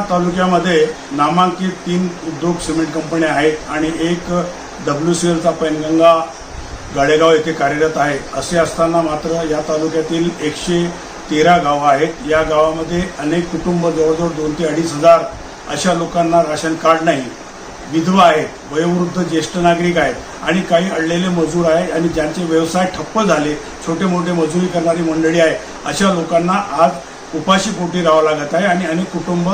तालुक्यामध्ये नामांकित तीन उद्योग सिमेंट कंपन्या आहेत आणि एक डब्ल्यू सी एलचा पैनगंगा गाडेगाव येथे कार्यरत आहे. असे असताना मात्र या तालुक्यातील एकशे तेरा गावं आहेत. या गावामध्ये अनेक कुटुंब जवळजवळ दोन ते अडीच हजार अशा लोकांना राशन कार्ड नाही. विधवा आहेत वयोवृद्ध ज्येष्ठ नागरिक आहेत आणि काही अडलेले मजूर आहेत आणि ज्यांचे व्यवसाय ठप्प झाले छोटे मोठे मजुरी करणारी मंडळी आहे अशा लोकांना आज उपाशी पोटी राहावं लागत आहे आणि अनेक कुटुंब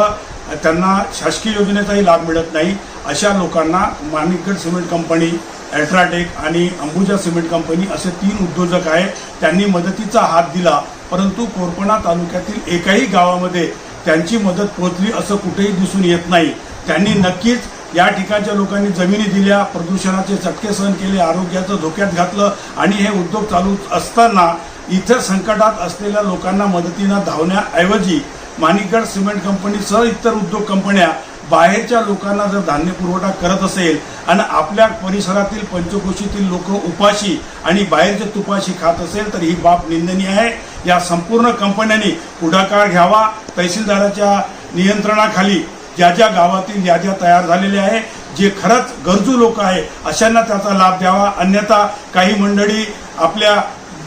त्यांना शासकीय योजनेचाही लाभ मिळत नाही. अशा लोकांना माणिकगड सिमेंट कंपनी अल्ट्राटेक आणि अंबुजा सिमेंट कंपनी असे तीन उद्योजक आहेत. त्यांनी मदतीचा हात दिला परंतु कोरपणा तालुक्यातील एकाही गावामध्ये त्यांची मदत पोहोचली असं कुठेही दिसून येत नाही. त्यांनी नक्कीच या ठिकाणच्या लोकांनी जमिनी दिल्या प्रदूषणाचे चटके सहन केले आरोग्याचं धोक्यात घातलं आणि हे उद्योग चालू असताना इतर संकटात असलेल्या लोकांना मदतीनं धावण्याऐवजी माणिकगड सिमेंट कंपनीसह इतर उद्योग कंपन्या बाहेरच्या लोकांना जर धान्य पुरवठा करत असेल आणि आपल्या परिसरातील पंचकोशीतील लोक उपाशी आणि बाहेरचे तुपाशी खात असेल तर ही बाब निंदनीय आहे. या संपूर्ण कंपन्यांनी पुढाकार घ्यावा. तहसीलदाराच्या नियंत्रणाखाली ज्या ज्या गावातील याद्या तयार झालेल्या आहे जे खरंच गरजू लोक आहे अशांना त्याचा लाभ द्यावा. अन्यथा काही मंडळी आपल्या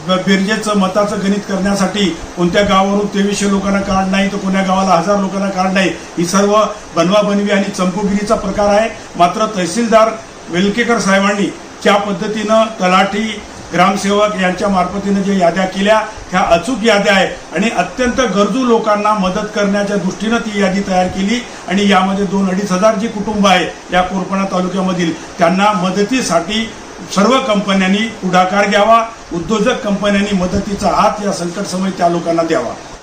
बेरजेचं मताचं गणित करण्यासाठी कोणत्या गावावरून तेवीसशे लोकांना कार्ड नाही तर कोण्या गावाला हजार लोकांना कार्ड नाही ही सर्व बनवाबनवी आणि चंपूगिरीचा प्रकार आहे. मात्र तहसीलदार वेलकेकर साहेबांनी ज्या पद्धतीनं तलाठी ग्रामसेवक यांच्या मार्फतीनं जे याद्या केल्या ह्या अचूक याद्या आहे आणि अत्यंत गरजू लोकांना मदत करण्याच्या दृष्टीनं ती यादी तयार केली आणि यामध्ये दोन अडीच हजार जी कुटुंब आहे या कोरपणा तालुक्यामधील त्यांना मदतीसाठी सर्व कंपन्यांनी पुढाकार घ्यावा उद्योजक कंपन्यांनी मदतीचा हात या संकट समय त्या लोकांना द्यावा.